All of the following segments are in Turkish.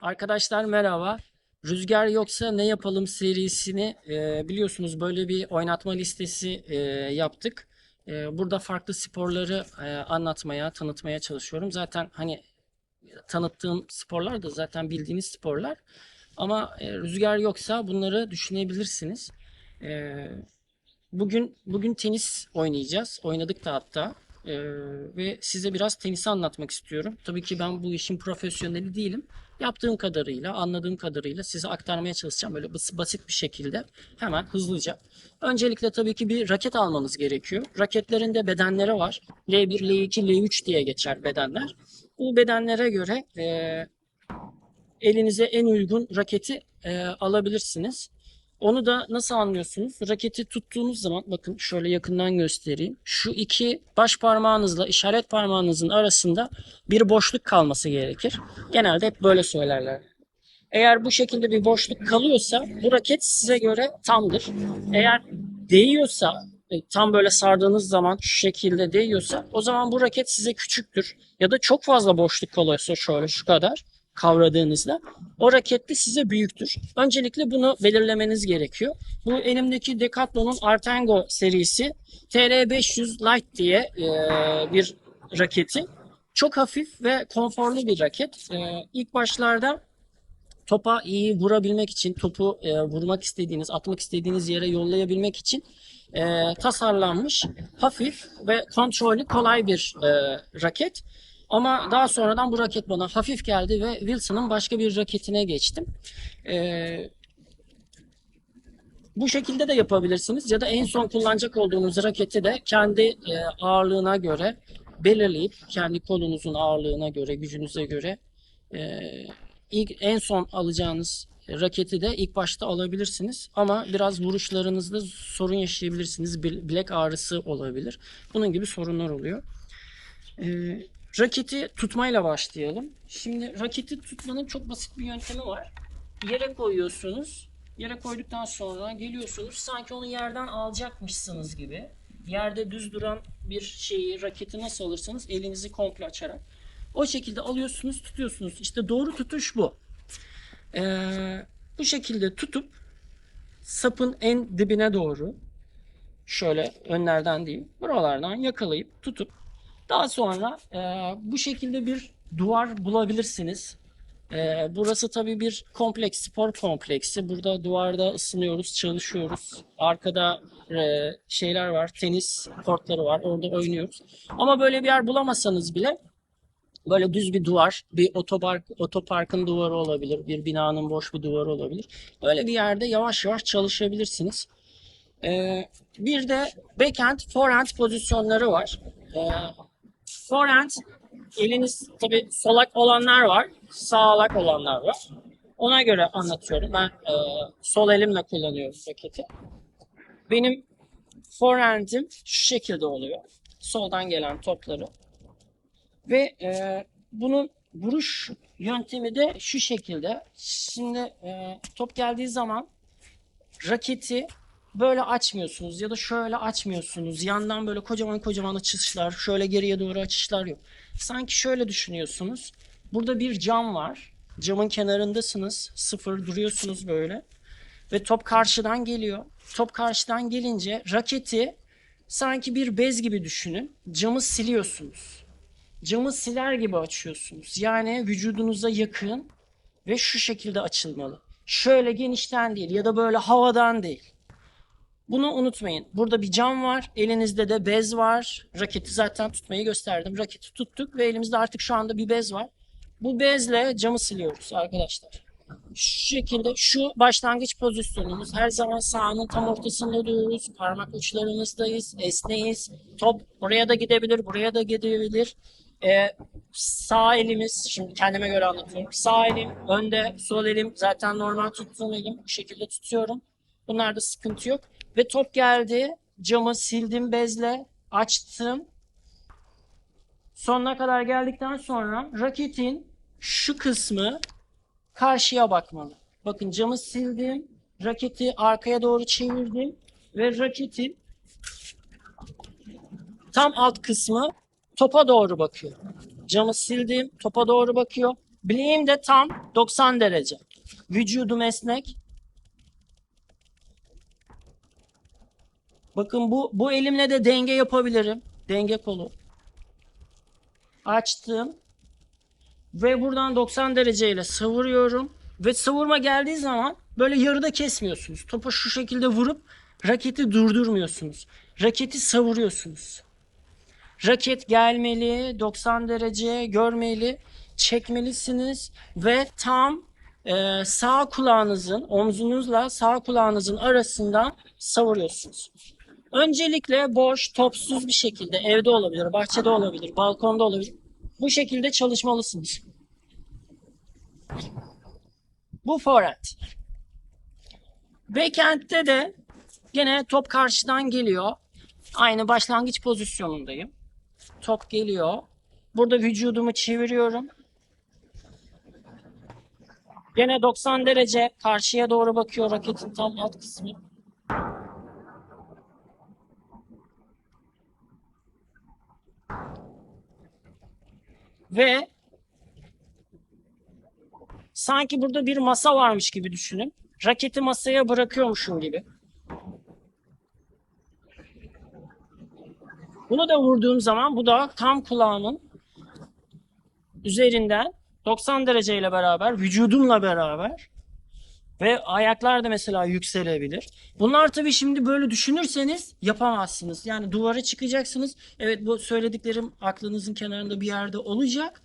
Arkadaşlar merhaba. Rüzgar yoksa ne yapalım serisini e, biliyorsunuz böyle bir oynatma listesi e, yaptık. E, burada farklı sporları e, anlatmaya, tanıtmaya çalışıyorum. Zaten hani tanıttığım sporlar da zaten bildiğiniz sporlar. Ama e, rüzgar yoksa bunları düşünebilirsiniz. E, bugün bugün tenis oynayacağız. Oynadık da hatta. E, ve size biraz tenisi anlatmak istiyorum. Tabii ki ben bu işin profesyoneli değilim. Yaptığım kadarıyla, anladığım kadarıyla size aktarmaya çalışacağım. Böyle bas- basit bir şekilde hemen hızlıca. Öncelikle tabii ki bir raket almanız gerekiyor. Raketlerin de bedenleri var. L1, L2, L3 diye geçer bedenler. Bu bedenlere göre e, elinize en uygun raketi e, alabilirsiniz. Onu da nasıl anlıyorsunuz? Raketi tuttuğunuz zaman bakın şöyle yakından göstereyim. Şu iki baş parmağınızla işaret parmağınızın arasında bir boşluk kalması gerekir. Genelde hep böyle söylerler. Eğer bu şekilde bir boşluk kalıyorsa bu raket size göre tamdır. Eğer değiyorsa e, tam böyle sardığınız zaman şu şekilde değiyorsa o zaman bu raket size küçüktür. Ya da çok fazla boşluk kalıyorsa şöyle şu kadar kavradığınızda o raket de size büyüktür. Öncelikle bunu belirlemeniz gerekiyor. Bu elimdeki Decathlon'un Artengo serisi TR500 Lite diye e, bir raketi. Çok hafif ve konforlu bir raket. E, ilk başlarda topa iyi vurabilmek için, topu e, vurmak istediğiniz, atmak istediğiniz yere yollayabilmek için e, tasarlanmış hafif ve kontrolü kolay bir e, raket. Ama daha sonradan bu raket bana hafif geldi ve Wilson'ın başka bir raketine geçtim. E, bu şekilde de yapabilirsiniz ya da en son kullanacak olduğunuz raketi de kendi e, ağırlığına göre belirleyip kendi kolunuzun ağırlığına göre, gücünüze göre e, ilk en son alacağınız raketi de ilk başta alabilirsiniz ama biraz vuruşlarınızda sorun yaşayabilirsiniz. Bil- Bilek ağrısı olabilir. Bunun gibi sorunlar oluyor. Ee, raketi tutmayla başlayalım. Şimdi raketi tutmanın çok basit bir yöntemi var. Yere koyuyorsunuz. Yere koyduktan sonra geliyorsunuz sanki onu yerden alacakmışsınız gibi. Yerde düz duran bir şeyi, raketi nasıl alırsanız elinizi komple açarak. O şekilde alıyorsunuz, tutuyorsunuz. İşte doğru tutuş bu. Ee, bu şekilde tutup sapın en dibine doğru şöyle önlerden değil buralardan yakalayıp tutup daha sonra e, bu şekilde bir duvar bulabilirsiniz. E, burası tabii bir kompleks, spor kompleksi. Burada duvarda ısınıyoruz, çalışıyoruz. Arkada e, şeyler var, tenis kortları var. Orada oynuyoruz. Ama böyle bir yer bulamasanız bile böyle düz bir duvar, bir otopark, otoparkın duvarı olabilir, bir binanın boş bir duvarı olabilir. Öyle bir yerde yavaş yavaş çalışabilirsiniz. Ee, bir de backhand, forehand pozisyonları var. Ee, forehand, eliniz tabi solak olanlar var, sağlak olanlar var. Ona göre anlatıyorum. Ben e, sol elimle kullanıyorum raketi. Benim forehand'im şu şekilde oluyor. Soldan gelen topları ve e, bunun vuruş yöntemi de şu şekilde. Şimdi e, top geldiği zaman raketi böyle açmıyorsunuz ya da şöyle açmıyorsunuz. Yandan böyle kocaman kocaman açışlar, şöyle geriye doğru açışlar yok. Sanki şöyle düşünüyorsunuz. Burada bir cam var. Camın kenarındasınız. Sıfır duruyorsunuz böyle. Ve top karşıdan geliyor. Top karşıdan gelince raketi sanki bir bez gibi düşünün. Camı siliyorsunuz camı siler gibi açıyorsunuz. Yani vücudunuza yakın ve şu şekilde açılmalı. Şöyle genişten değil ya da böyle havadan değil. Bunu unutmayın. Burada bir cam var. Elinizde de bez var. Raketi zaten tutmayı gösterdim. Raketi tuttuk ve elimizde artık şu anda bir bez var. Bu bezle camı siliyoruz arkadaşlar. Şu şekilde şu başlangıç pozisyonumuz her zaman sahanın tam ortasında duruyoruz. Parmak uçlarımızdayız, esneyiz. Top buraya da gidebilir, buraya da gidebilir. Ee, sağ elimiz, şimdi kendime göre anlatıyorum. Sağ elim önde, sol elim zaten normal tuttuğum elim. Bu şekilde tutuyorum. Bunlarda sıkıntı yok. Ve top geldi. Camı sildim bezle, açtım. Sonuna kadar geldikten sonra raketin şu kısmı karşıya bakmalı. Bakın camı sildim. Raketi arkaya doğru çevirdim. Ve raketin tam alt kısmı topa doğru bakıyor. Camı sildim. Topa doğru bakıyor. Bileğim de tam 90 derece. Vücudum esnek. Bakın bu bu elimle de denge yapabilirim. Denge kolu. Açtım. Ve buradan 90 dereceyle savuruyorum. Ve savurma geldiği zaman böyle yarıda kesmiyorsunuz. Topa şu şekilde vurup raketi durdurmuyorsunuz. Raketi savuruyorsunuz. Raket gelmeli, 90 derece görmeli, çekmelisiniz ve tam e, sağ kulağınızın, omzunuzla sağ kulağınızın arasından savuruyorsunuz. Öncelikle boş, topsuz bir şekilde evde olabilir, bahçede olabilir, balkonda olabilir. Bu şekilde çalışmalısınız. Bu forehand. Backhand'de de gene top karşıdan geliyor. Aynı başlangıç pozisyonundayım. Top geliyor. Burada vücudumu çeviriyorum. Gene 90 derece karşıya doğru bakıyor raketin tam alt kısmı. Ve sanki burada bir masa varmış gibi düşünün. Raketi masaya bırakıyormuşum gibi. Bunu da vurduğum zaman bu da tam kulağımın üzerinden 90 dereceyle beraber, vücudumla beraber ve ayaklar da mesela yükselebilir. Bunlar tabii şimdi böyle düşünürseniz yapamazsınız. Yani duvara çıkacaksınız. Evet bu söylediklerim aklınızın kenarında bir yerde olacak.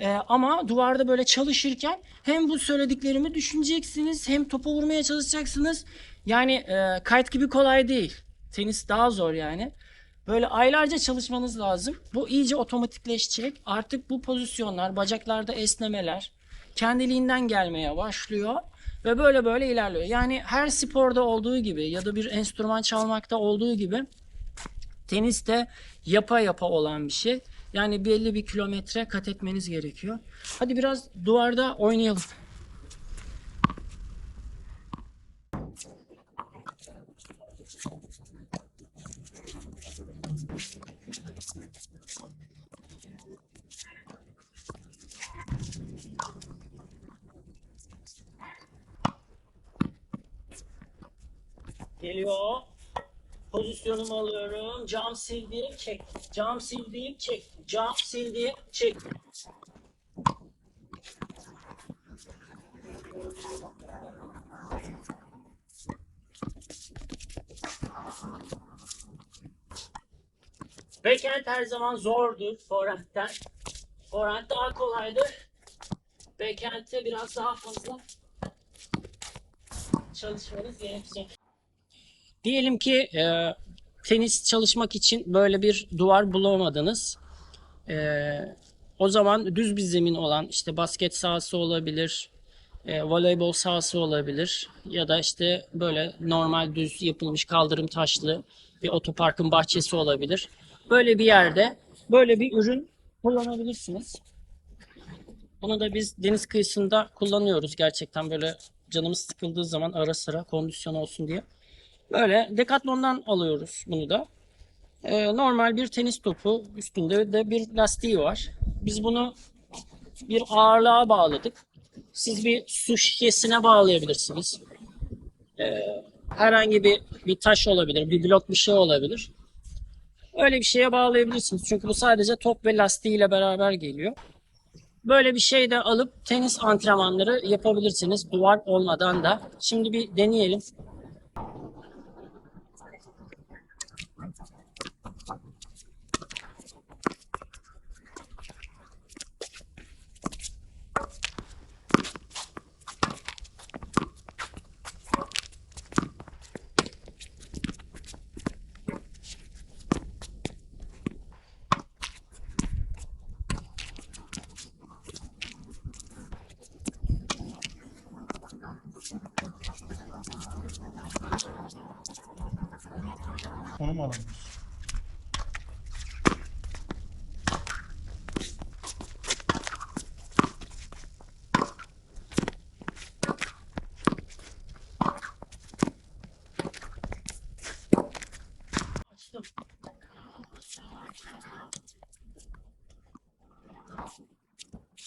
Ee, ama duvarda böyle çalışırken hem bu söylediklerimi düşüneceksiniz hem topa vurmaya çalışacaksınız. Yani e, kayıt gibi kolay değil. Tenis daha zor yani. Böyle aylarca çalışmanız lazım. Bu iyice otomatikleşecek. Artık bu pozisyonlar, bacaklarda esnemeler kendiliğinden gelmeye başlıyor ve böyle böyle ilerliyor. Yani her sporda olduğu gibi ya da bir enstrüman çalmakta olduğu gibi tenis de yapa yapa olan bir şey. Yani belli bir kilometre kat etmeniz gerekiyor. Hadi biraz duvarda oynayalım. Geliyor. Pozisyonumu alıyorum. Cam sildiğim çek. Cam sildiğim çek. Cam sildiğim çek. Backhand her zaman zordur forehand'den. Forehand daha kolaydır. Backhand'de biraz daha fazla çalışmanız gerekecek. Diyelim ki e, tenis çalışmak için böyle bir duvar bulamadınız. E, o zaman düz bir zemin olan işte basket sahası olabilir, e, voleybol sahası olabilir ya da işte böyle normal düz yapılmış kaldırım taşlı bir otoparkın bahçesi olabilir. Böyle bir yerde böyle bir ürün kullanabilirsiniz. Bunu da biz deniz kıyısında kullanıyoruz gerçekten böyle canımız sıkıldığı zaman ara sıra kondisyon olsun diye. Böyle Decathlon'dan alıyoruz bunu da. Ee, normal bir tenis topu üstünde de bir lastiği var. Biz bunu bir ağırlığa bağladık. Siz bir su şişesine bağlayabilirsiniz. Ee, herhangi bir bir taş olabilir, bir blok bir şey olabilir. Öyle bir şeye bağlayabilirsiniz. Çünkü bu sadece top ve lastiğiyle beraber geliyor. Böyle bir şey de alıp tenis antrenmanları yapabilirsiniz duvar olmadan da. Şimdi bir deneyelim. Thank you. Onu mu alamıyoruz?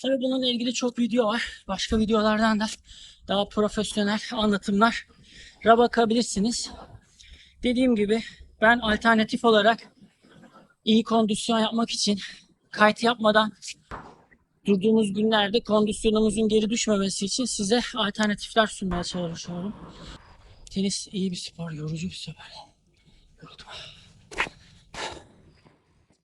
Tabii bununla ilgili çok video var. Başka videolardan da daha profesyonel anlatımlara bakabilirsiniz. Dediğim gibi ben alternatif olarak iyi kondisyon yapmak için kayıt yapmadan durduğumuz günlerde kondisyonumuzun geri düşmemesi için size alternatifler sunmaya çalışıyorum. Tenis iyi bir spor, yorucu bir spor. Yoruldum.